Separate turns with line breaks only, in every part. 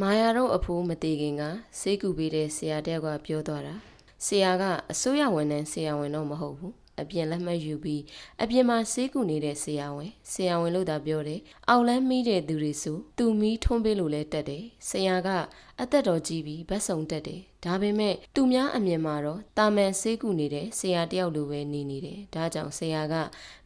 မာယာတို့အဖိုးမတည်ခင်ကစေးကူပေးတဲ့ဆရာတယောက်ကပြောသွားတာဆရာကအစိုးရဝန်ထမ်းဆရာဝန်တော့မဟုတ်ဘူးအပြင်လက်မှတ်ယူပြီးအပြင်မှာစေးကူနေတဲ့ဆရာဝန်ဆရာဝန်လို့သာပြောတယ်အောက်လန်းမိတဲ့သူတွေဆိုသူမီးထွန်းပေးလို့လဲတက်တယ်ဆရာကအသက်တော်ကြီးပြီးဗတ်စုံတက်တယ်ဒါပေမဲ့သူများအမြင်မှာတော့တာမန်စေးကူနေတဲ့ဆရာတယောက်လိုပဲနေနေတယ်ဒါကြောင့်ဆရာက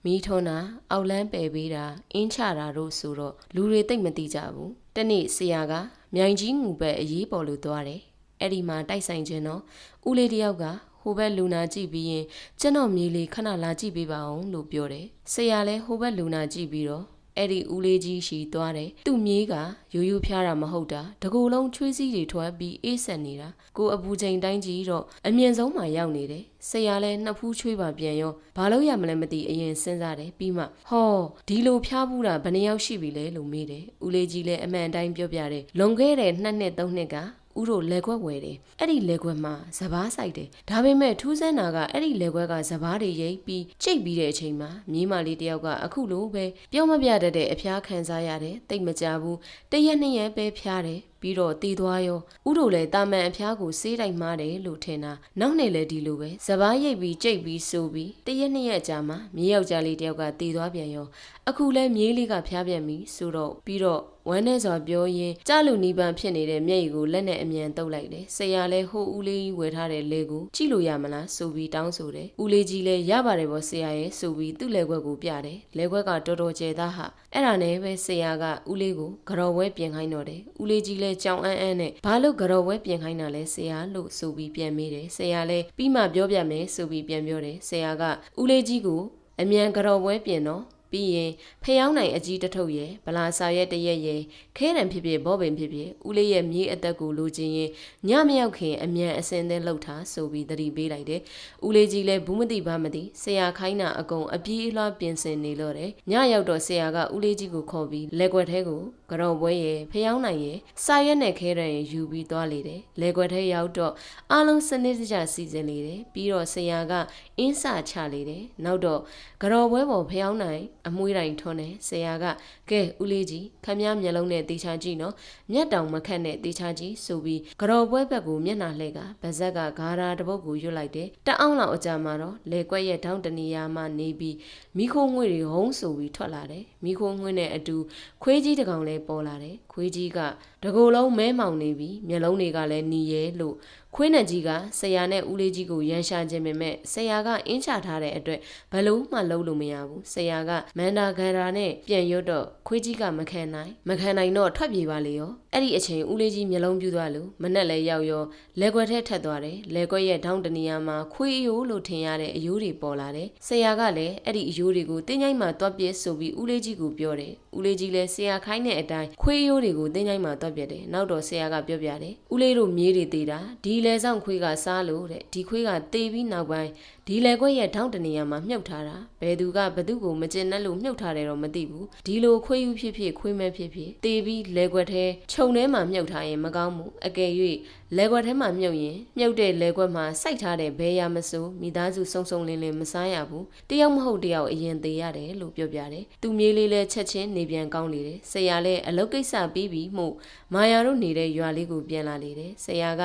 မီးထွန်းတာအောက်လန်းပယ်ပေးတာအင်းချတာတို့ဆိုတော့လူတွေသိမ့်မသိကြဘူးတနေ့ဆရာက မြိုင်ကြီးငူဘက်အရေးပေါ်လို့သွားတယ်အဲ့ဒီမှာတိုက်ဆိုင်ခြင်းတော့ဦးလေးတယောက်ကဟိုဘက်လူနာကြည့်ပြီးရင်ကျွန်တော်မြေးလေးခဏလာကြည့်ပေးပါအောင်လို့ပြောတယ်ဆရာလည်းဟိုဘက်လူနာကြည့်ပြီးတော့ အဲ့ဒီဦးလေးကြီးရှိသွားတယ်သူ့မြေးကရိုးရိုးဖျားတာမဟုတ်တာတကူလုံးချွေးစည်းတွေထွက်ပြီးအေးဆက်နေတာကိုအပူချိန်တိုင်းကြီးတော့အမြင့်ဆုံးမှရောက်နေတယ်ဆရာလည်းနှစ်ဖူးချွေးပါပြန်ရောဘာလို့ရမလဲမသိအရင်စဉ်းစားတယ်ပြီးမှဟောဒီလိုဖျားဘူးတာဘယ်နှယောက်ရှိပြီလဲလို့မေးတယ်ဦးလေးကြီးလည်းအမှန်တိုင်းပြောပြတယ်လွန်ခဲ့တဲ့နှစ်နှစ်သုံးနှစ်က ဦးတို့လက်ခွက်ဝယ်တယ်အဲ့ဒီလက်ခွက်မှာစပားဆိုင်တယ်ဒါပေမဲ့ထူးဆန်းတာကအဲ့ဒီလက်ခွက်ကစပားတွေရိပ်ပြီးကြိတ်ပြီးတဲ့အချိန်မှာမြေးမလေးတယောက်ကအခုလိုပဲပြောမပြတတ်တဲ့အဖျားခံစားရတယ်တိတ်မကြဘူးတရက်နှစ်ရက်ပဲဖျားတယ် ပြီးတော့တည်သွားရောဥတို့လည်းတာမန်အဖျားကိုစေးတိုင်းမှားတယ်လို့ထင်တာနောက်နေ့လည်းဒီလိုပဲစပားရိပ်ပြီးကြိတ်ပြီးဆိုပြီးတရက်နှစ်ရက်ကြာမှမြေးယောက်ျားလေးတယောက်ကတည်သွားပြန်ရောအခုလဲမြေးလေးကဖျားပြန်ပြီဆိုတော့ပြီးတော့ဝမ်းနဲ့စွာပြောရင်းကြလူနီးပန်းဖြစ်နေတဲ့မျက်ရည်ကိုလက်နဲ့အမြန်တုပ်လိုက်တယ်ဆရာလဲဟိုဦးလေးဝယ်ထားတဲ့လေကိုကြည့်လို့ရမလားဆိုပြီးတောင်းဆိုတယ်ဦးလေးကြီးလဲရပါတယ်ဗောဆရာရဲ့ဆိုပြီးသူ့လက်ခွက်ကိုပြတယ်လက်ခွက်ကတော်တော်ကျဲသားဟာအဲ့ဒါနဲ့ပဲဆရာကဦးလေးကိုကြော်ဝဲပြင်ခိုင်းတော့တယ်ဦးလေးကြီးလဲကြောင်အန်းအန်းနဲ့ဘာလို့ကြော်ဝဲပြင်ခိုင်းတာလဲဆရာလို့ဆိုပြီးပြန်မေးတယ်ဆရာလဲပြီးမှပြောပြမယ်ဆိုပြီးပြန်ပြောတယ်ဆရာကဦးလေးကြီးကိုအမြန်ကြော်ဝဲပြင်တော့ ပြီးရင်ဖျောင်းနိုင်အကြီးတထုပ်ရဲ့ဗလာစာရဲ့တရက်ရဲ့ခဲတံဖြစ်ဖြစ်ဘောပင်ဖြစ်ဖြစ်ဦးလေးရဲ့မြေးအသက်ကိုလိုချင်ရင်ညမရောက်ခင်အမြန်အစင်သင်းလှုပ်ထားဆိုပြီးသတိပေးလိုက်တယ်ဦးလေးကြီးလည်းဘူးမသိဘာမသိဆရာခိုင်းတာအကုန်အပြေးအလွှားပြင်ဆင်နေလို့တယ်ညရောက်တော့ဆရာကဦးလေးကြီးကိုခေါ်ပြီးလက်ွက်ထဲကိုကြော်ပွဲရဲ့ဖျောင်းနိုင်ရဲ့စာရက်နဲ့ခဲတံရဲ့ယူပြီးသွားလေတယ်လက်ွက်ထဲရောက်တော့အားလုံးစနစ်တကျစီစဉ်လေတယ်ပြီးတော့ဆရာကအင်းစာချလေတယ်နောက်တော့ကြော်ပွဲပေါ်ဖျောင်းနိုင်အမွှေးတိုင်းထွန်းတယ်ဆရာကကဲဦးလေးကြီးခမည်းမျက်လုံးနဲ့တေချာကြည့်နော်မျက်တောင်မခတ်နဲ့တေချာကြည့်ဆိုပြီးကြော်ပွဲဘက်ကိုမျက်နှာလှည့်ကဗဇက်ကဂါရာတပုတ်ကိုရွတ်လိုက်တယ်တအောင်လောက်အကြမှာတော့လေကွက်ရဲ့ထောင်းတနေရာမှနေပြီးမိခိုးငွေတွေဟုံးဆိုပြီးထွက်လာတယ်မိခိုးငွေနဲ့အတူခွေးကြီးတကောင်လည်းပေါ်လာတယ်ခွေးကြီးကတကိုယ်လုံးမဲမောင်နေပြီးမျက်လုံးတွေကလည်းหนีရဲလို့ခွေးနံကြီးကဆရာနဲ့ဦးလေးကြီးကိုရန်ရှာခြင်းပေမဲ့ဆရာကအင်းချထားတဲ့အတွက်ဘလို့မှလုံးလို့မရဘူးဆရာကမန္တာဂန္ဓာနဲ့ပြန်ရွတ်တော့ခွေးကြီးကမခံနိုင်မခံနိုင်တော့ထွက်ပြေးပါလေရောအဲ့ဒီအချိန်ဦးလေးကြီးမျက်လုံးပြူသွားလို့မနဲ့လဲရောက်ရောလက်ကွက်ထဲထက်သွားတယ်လက်ကွက်ရဲ့ထောင်းတနေရာမှာခွေးရိုးလို့ထင်ရတဲ့အယိုးတွေပေါ်လာတယ်ဆရာကလည်းအဲ့ဒီအယိုးတွေကိုတင်းချိုင်းမှာတွက်ပြစ်ဆိုပြီးဦးလေးကြီးကိုပြောတယ်ဦးလေးကြီးလည်းဆရာခိုင်းတဲ့အတိုင်းခွေးရိုးတွေကိုတင်းချိုင်းမှာတွက်ပြစ်တယ်နောက်တော့ဆရာကပြောပြတယ်ဦးလေးတို့မြေးတွေသေးတာဒီလေဆောင်ခွေးကစားလို့တဲ့ဒီခွေးကတေးပြီးနောက်ပိုင်းဒီလေခွက်ရဲ့ထောင်းတနေရာမှာမြုပ်ထားတာဘယ်သူကဘသူကိုမကျင်နဲ့လို့မြုပ်ထားတယ်တော့မသိဘူးဒီလိုခွေးယူဖြစ်ဖြစ်ခွေးမဲဖြစ်ဖြစ်တေးပြီးလေခွက်ထဲခြုံထဲမှာမြုပ်ထားရင်မကောင်းဘူးအကယ်၍ လေခွက်ထဲမှာမြုပ်ရင်မြုပ်တဲ့လေခွက်မှာစိုက်ထားတဲ့ဘဲရမစိုးမိသားစုစုံစုံလင်းလင်းမစားရဘူးတယောက်မဟုတ်တယောက်အရင်သေးရတယ်လို့ပြောပြတယ်သူမြေးလေးလည်းချက်ချင်းနေပြန်ကောင်းလေတယ်ဆရာလည်းအလုပ်ကိစ္စပြီးပြီးမှုမာယာတို့နေတဲ့ရွာလေးကိုပြန်လာလေတယ်ဆရာက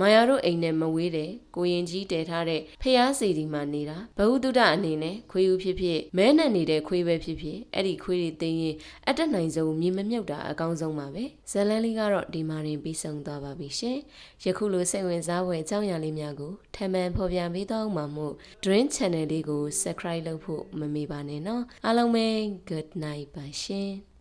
မာယာတို့အိမ်နဲ့မဝေးတယ်ကိုရင်ကြီးတည်ထားတဲ့ဖျားစီဒီမှာနေတာဘဟုတုဒအနေနဲ့ခွေးဦးဖြစ်ဖြစ်မဲနဲ့နေတဲ့ခွေးပဲဖြစ်ဖြစ်အဲ့ဒီခွေးတွေတင်းရင်အတက်နိုင်ဆုံးမြေမမြုပ်တာအကောင်းဆုံးပါပဲဇလန်းလေးကတော့ဒီမှာရင်ပြီးဆုံးသွားပါပြီရှင်ယခုလိုစိတ်ဝင်စားဖွယ်အကြောင်းအရာလေးများကိုထပ်မံဖော်ပြပေးတော့မှာမို့ Dream Channel လေးကို Subscribe လုပ်ဖို့မမေ့ပါနဲ့နော်အားလုံးပဲ Good night ပါရှင်